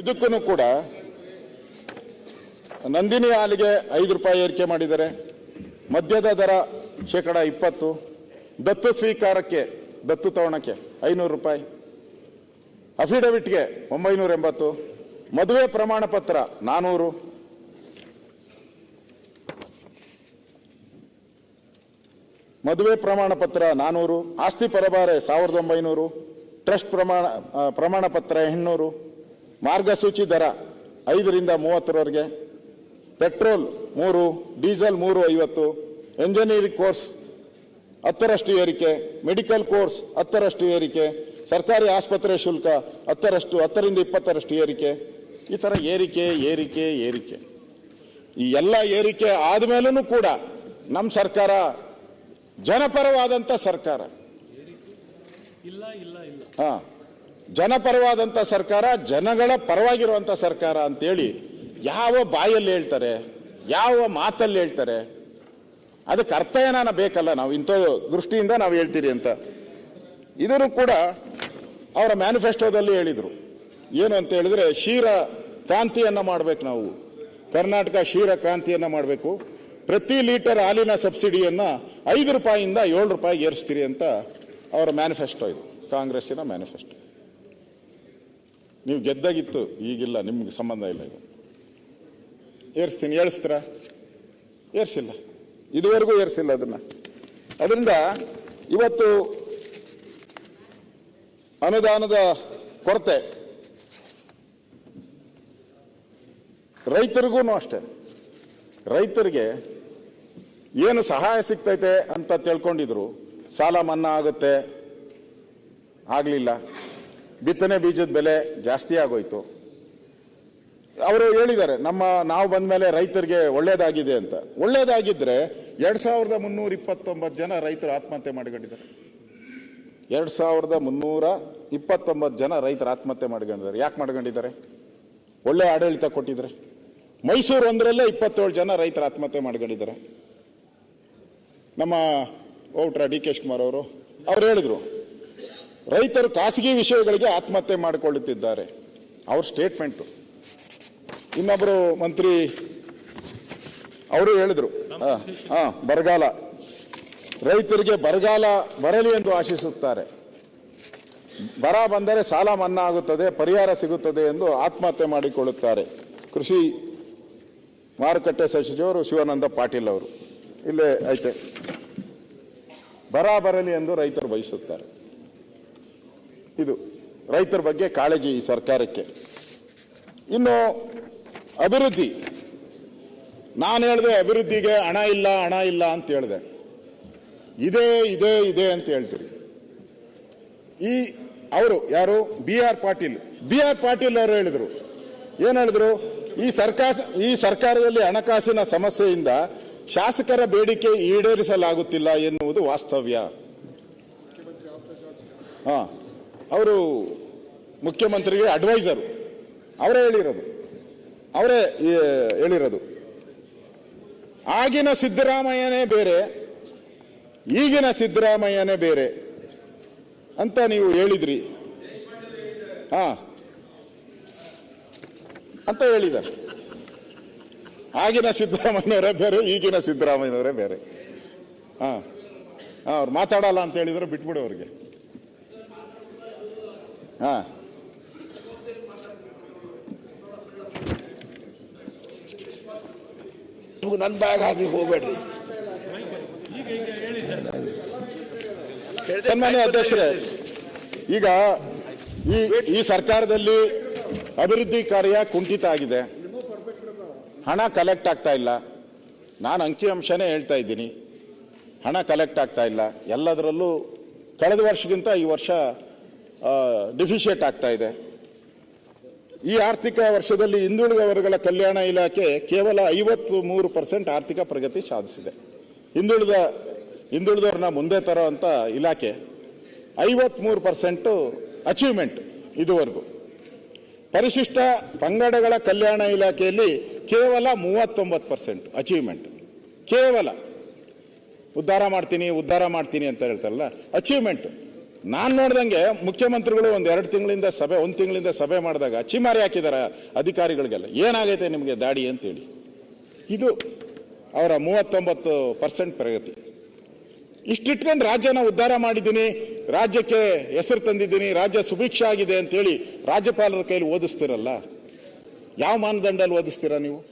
ಇದಕ್ಕೂ ಕೂಡ ನಂದಿನಿ ಹಾಲಿಗೆ ಐದು ರೂಪಾಯಿ ಏರಿಕೆ ಮಾಡಿದ್ದಾರೆ. ಮದ್ಯದ ದರ ಶೇಕಡ ಇಪ್ಪತ್ತು. ದತ್ತು ಸ್ವೀಕಾರಕ್ಕೆ, ದತ್ತು ತಗೋಣಕ್ಕೆ ಐನೂರು ರೂಪಾಯಿ. ಅಫಿಡವಿಟ್ಗೆ ಒಂಬೈನೂರ ಎಂಬತ್ತು. ಮದುವೆ ಪ್ರಮಾಣ ಪತ್ರ ನಾನೂರು. ಮದುವೆ ಪ್ರಮಾಣ ಪತ್ರ ನಾನೂರು. ಆಸ್ತಿ ಪರಭಾರೆ ಸಾವಿರದ ಒಂಬೈನೂರು. ಟ್ರಸ್ಟ್ ಪ್ರಮಾಣ ಪ್ರಮಾಣ ಪತ್ರ ಮಾರ್ಗಸೂಚಿ ದರ ಐದರಿಂದ ಮೂವತ್ತರವರೆಗೆ. ಪೆಟ್ರೋಲ್ ಮೂರು ಡೀಸೆಲ್ ಮೂರು ಐವತ್ತು ಎಂಜಿನಿಯರಿಂಗ್ ಕೋರ್ಸ್ ಹತ್ತರಷ್ಟು ಏರಿಕೆ ಮೆಡಿಕಲ್ ಕೋರ್ಸ್ ಹತ್ತರಷ್ಟು ಏರಿಕೆ ಸರ್ಕಾರಿ ಆಸ್ಪತ್ರೆ ಶುಲ್ಕ ಹತ್ತರಷ್ಟು ಹತ್ತರಿಂದ ಇಪ್ಪತ್ತರಷ್ಟು ಏರಿಕೆ. ಈ ಥರ ಏರಿಕೆ ಏರಿಕೆ ಏರಿಕೆ. ಈ ಎಲ್ಲ ಏರಿಕೆ ಆದಮೇಲೂ ಕೂಡ ನಮ್ಮ ಸರ್ಕಾರ ಜನಪರವಾದಂಥ ಸರ್ಕಾರ. ಇಲ್ಲ ಇಲ್ಲ ಇಲ್ಲ. ಹಾ. ಜನಪರವಾದಂಥ ಸರ್ಕಾರ, ಜನಗಳ ಪರವಾಗಿರುವಂಥ ಸರ್ಕಾರ ಅಂತೇಳಿ ಯಾವ ಬಾಯಲ್ಲಿ ಹೇಳ್ತಾರೆ, ಯಾವ ಮಾತಲ್ಲಿ ಹೇಳ್ತಾರೆ, ಅದಕ್ಕೆ ಅರ್ಥ ಏನಾನ ಬೇಕಲ್ಲ ನಾವು, ಇಂಥ ದೃಷ್ಟಿಯಿಂದ ನಾವು ಹೇಳ್ತೀರಿ ಅಂತ. ಇದನ್ನು ಕೂಡ ಅವರ ಮ್ಯಾನಿಫೆಸ್ಟೋದಲ್ಲಿ ಹೇಳಿದರು. ಏನು ಅಂತ ಹೇಳಿದ್ರೆ ಶೀರ ಕ್ರಾಂತಿಯನ್ನು ಮಾಡಬೇಕು ನಾವು. ಕರ್ನಾಟಕ ಶೀರ ಕ್ರಾಂತಿಯನ್ನು ಮಾಡಬೇಕು. ಪ್ರತಿ ಲೀಟರ್ ಹಾಲಿನ ಸಬ್ಸಿಡಿಯನ್ನು ಐದು ರೂಪಾಯಿಯಿಂದ ಏಳು ರೂಪಾಯಿಗೆ ಏರಿಸ್ತೀರಿ ಅಂತ ಅವರ ಮ್ಯಾನಿಫೆಸ್ಟೋ ಇದು, ಕಾಂಗ್ರೆಸ್ಸಿನ ಮ್ಯಾನಿಫೆಸ್ಟೋ. ನೀವು ಗೆದ್ದಾಗಿತ್ತು, ಈಗಿಲ್ಲ, ನಿಮ್ಗೆ ಸಂಬಂಧ ಇಲ್ಲ ಇದು. ಏರಿಸ್ತೀನಿ ಏಳಿಸ್ತೀರ ಏರಿಸಿಲ್ಲ. ಇದುವರೆಗೂ ಏರಿಸಿಲ್ಲ ಅದನ್ನ. ಅದರಿಂದ ಇವತ್ತು ಅನುದಾನದ ಕೊರತೆ. ರೈತರಿಗೂ ಅಷ್ಟೇ. ರೈತರಿಗೆ ಏನು ಸಹಾಯ ಸಿಗ್ತೈತೆ ಅಂತ ತಿಳ್ಕೊಂಡಿದ್ರು, ಸಾಲ ಮನ್ನಾ ಆಗುತ್ತೆ, ಆಗಲಿಲ್ಲ. ಬಿತ್ತನೆ ಬೀಜದ ಬೆಲೆ ಜಾಸ್ತಿ ಆಗೋಯ್ತು. ಅವರು ಹೇಳಿದ್ದಾರೆ, ನಮ್ಮ ನಾವು ಬಂದ ಮೇಲೆ ರೈತರಿಗೆ ಒಳ್ಳೇದಾಗಿದೆ ಅಂತ. ಒಳ್ಳೇದಾಗಿದ್ರೆ ಎರಡ್ ಸಾವಿರದ ಮುನ್ನೂರ ಇಪ್ಪತ್ತೊಂಬತ್ತು ಜನ ರೈತರು ಆತ್ಮಹತ್ಯೆ ಮಾಡಿಕೊಂಡಿದ್ದಾರೆ. ಎರಡ್ ಸಾವಿರದ ಮುನ್ನೂರ ಇಪ್ಪತ್ತೊಂಬತ್ತು ಜನ ರೈತರು ಆತ್ಮಹತ್ಯೆ ಮಾಡ್ಕೊಂಡಿದ್ದಾರೆ. ಯಾಕೆ ಮಾಡ್ಕೊಂಡಿದ್ದಾರೆ? ಒಳ್ಳೆ ಆಡಳಿತ ಕೊಟ್ಟಿದ್ದಾರೆ ಮೈಸೂರು ಒಂದರಲ್ಲೇ ಇಪ್ಪತ್ತೇಳು ಜನ ರೈತರು ಆತ್ಮಹತ್ಯೆ ಮಾಡ್ಕೊಂಡಿದ್ದಾರೆ. ನಮ್ಮ ಔಟ್ರ ಡಿ ಕೆ ಶಿವಕುಮಾರ್ ಅವರು, ಅವ್ರು ಹೇಳಿದ್ರು ರೈತರು ಖಾಸಗಿ ವಿಷಯಗಳಿಗೆ ಆತ್ಮಹತ್ಯೆ ಮಾಡಿಕೊಳ್ಳುತ್ತಿದ್ದಾರೆ. ಅವ್ರ ಸ್ಟೇಟ್ಮೆಂಟು ಇನ್ನೊಬ್ಬರು ಮಂತ್ರಿ ಅವರು ಹೇಳಿದರು. ಹಾಂ ಬರಗಾಲ. ರೈತರಿಗೆ ಬರಗಾಲ ಬರಲಿ ಎಂದು ಆಶಿಸುತ್ತಾರೆ. ಬರ ಬಂದರೆ ಸಾಲ ಮನ್ನಾ ಆಗುತ್ತದೆ, ಪರಿಹಾರ ಸಿಗುತ್ತದೆ ಎಂದು ಆತ್ಮಹತ್ಯೆ ಮಾಡಿಕೊಳ್ಳುತ್ತಾರೆ. ಕೃಷಿ ಮಾರುಕಟ್ಟೆ ಸಚಿವರು ಶಿವಾನಂದ ಪಾಟೀಲ್ ಅವರು. ಇಲ್ಲೇ ಐತೆ. ಬರ ಬರಲಿ ಎಂದು ರೈತರು ಬಯಸುತ್ತಾರೆ. ಇದು ರೈತರ ಬಗ್ಗೆ ಕಾಳಜಿ ಈ ಸರ್ಕಾರಕ್ಕೆ. ಇನ್ನು ಅಭಿವೃದ್ಧಿ. ನಾನು ಹೇಳಿದೆ ಅಭಿವೃದ್ಧಿಗೆ ಹಣ ಇಲ್ಲ ಹಣ ಇಲ್ಲ ಅಂತ ಹೇಳಿದೆ. ಇದೇ ಇದೇ, ಇದೆ ಅಂತ ಹೇಳ್ತೀರಿ. ಈ ಅವರು ಯಾರು? B R Patil. B R Patil ಅವರು ಹೇಳಿದರು. ಏನು ಹೇಳಿದ್ರು? ಈ ಸರ್ಕಾರ, ಈ ಸರ್ಕಾರದಲ್ಲಿ ಹಣಕಾಸಿನ ಸಮಸ್ಯೆಯಿಂದ ಶಾಸಕರ ಬೇಡಿಕೆ ಈಡೇರಿಸಲಾಗುತ್ತಿಲ್ಲ ಎನ್ನುವುದು ವಾಸ್ತವ್ಯ. ಹಾ. ಅವರು ಮುಖ್ಯಮಂತ್ರಿಗೆ ಅಡ್ವೈಸರು ಅವರೇ ಹೇಳಿರೋದು. ಅವರೇ ಹೇಳಿರೋದು. ಆಗಿನ ಸಿದ್ದರಾಮಯ್ಯನೇ ಬೇರೆ ಈಗಿನ ಸಿದ್ದರಾಮಯ್ಯನೇ ಬೇರೆ ಅಂತ ನೀವು ಹೇಳಿದ್ರಿ. ಹಾ. ಅಂತ ಹೇಳಿದ್ದಾರೆ. ಆಗಿನ ಸಿದ್ದರಾಮಯ್ಯನವರೇ ಬೇರೆ ಈಗಿನ ಸಿದ್ದರಾಮಯ್ಯನವರೇ ಬೇರೆ. ಹಾ. ಹಾ, ಅವ್ರು ಮಾತಾಡಲ್ಲ ಅಂತ ಹೇಳಿದ್ರೆ ಬಿಟ್ಬಿಡು ಅವ್ರಿಗೆ. ಹಾ. ನನ್ನ ಬ್ಯಾಗ್ ಹಾಕಿ ಹೋಗ್ಬೇಡ್ರಿ. ಸನ್ಮಾನ್ಯ ಅಧ್ಯಕ್ಷರೇ ಈಗ ಈ ಈ ಸರ್ಕಾರದಲ್ಲಿ ಅಭಿವೃದ್ಧಿ ಕಾರ್ಯ ಕುಂಠಿತ ಆಗಿದೆ. ಹಣ ಕಲೆಕ್ಟ್ ಆಗ್ತಾ ಇಲ್ಲ. ನಾನು ಅಂಕಿಅಂಶನೇ ಹೇಳ್ತಾ ಇದ್ದೀನಿ. ಹಣ ಕಲೆಕ್ಟ್ ಆಗ್ತಾ ಇಲ್ಲ. ಎಲ್ಲದರಲ್ಲೂ ಕಳೆದ ವರ್ಷಕ್ಕಿಂತ ಈ ವರ್ಷ ಡಿಫಿಷಿಯೇಟ್ ಆಗ್ತಾ ಇದೆ. ಈ ಆರ್ಥಿಕ ವರ್ಷದಲ್ಲಿ ಹಿಂದುಳಿದ ವರ್ಗಗಳ ಕಲ್ಯಾಣ ಇಲಾಖೆ ಕೇವಲ ಐವತ್ತು ಮೂರು ಪರ್ಸೆಂಟ್ ಆರ್ಥಿಕ ಪ್ರಗತಿ ಸಾಧಿಸಿದೆ. ಹಿಂದುಳಿದ, ಹಿಂದುಳಿದವ್ರನ್ನ ಮುಂದೆ ತರೋ ಅಂತ ಇಲಾಖೆ ಐವತ್ಮೂರು ಪರ್ಸೆಂಟು ಅಚೀವ್ಮೆಂಟ್ ಇದುವರೆಗೂ. ಪರಿಶಿಷ್ಟ ಪಂಗಡಗಳ ಕಲ್ಯಾಣ ಇಲಾಖೆಯಲ್ಲಿ ಕೇವಲ ಮೂವತ್ತೊಂಬತ್ತು ಪರ್ಸೆಂಟ್ ಅಚೀವ್ಮೆಂಟ್ ಕೇವಲ. ಉದ್ಧಾರ ಮಾಡ್ತೀನಿ ಉದ್ಧಾರ ಮಾಡ್ತೀನಿ ಅಂತ ಹೇಳ್ತಾರಲ್ಲ ಅಚೀವ್ಮೆಂಟ್ ನಾನು ನೋಡ್ದಂಗೆ ಮುಖ್ಯಮಂತ್ರಿಗಳು ಒಂದು ಎರಡು ತಿಂಗಳಿಂದ ಸಭೆ, ಒಂದು ತಿಂಗಳಿಂದ ಸಭೆ ಮಾಡಿದಾಗ ಚಿಮಾರಿ ಹಾಕಿದಾರ ಅಧಿಕಾರಿಗಳಿಗೆಲ್ಲ. ಏನಾಗೈತೆ ನಿಮಗೆ ದಾಡಿ ಅಂತೇಳಿ? ಇದು ಅವರ ಮೂವತ್ತೊಂಬತ್ತು ಪರ್ಸೆಂಟ್ ಪ್ರಗತಿ. ಇಷ್ಟಿಟ್ಕೊಂಡು ರಾಜ್ಯನ ಉದ್ಧಾರ ಮಾಡಿದ್ದೀನಿ, ರಾಜ್ಯಕ್ಕೆ ಹೆಸರು ತಂದಿದ್ದೀನಿ, ರಾಜ್ಯ ಸುಭಿಕ್ಷ ಆಗಿದೆ ಅಂತೇಳಿ ರಾಜ್ಯಪಾಲರ ಕೈಲಿ ಓದಿಸ್ತಿರಲ್ಲ? ಯಾವ ಮಾನದಂಡಲ್ಲಿ ಓದಿಸ್ತೀರಾ ನೀವು?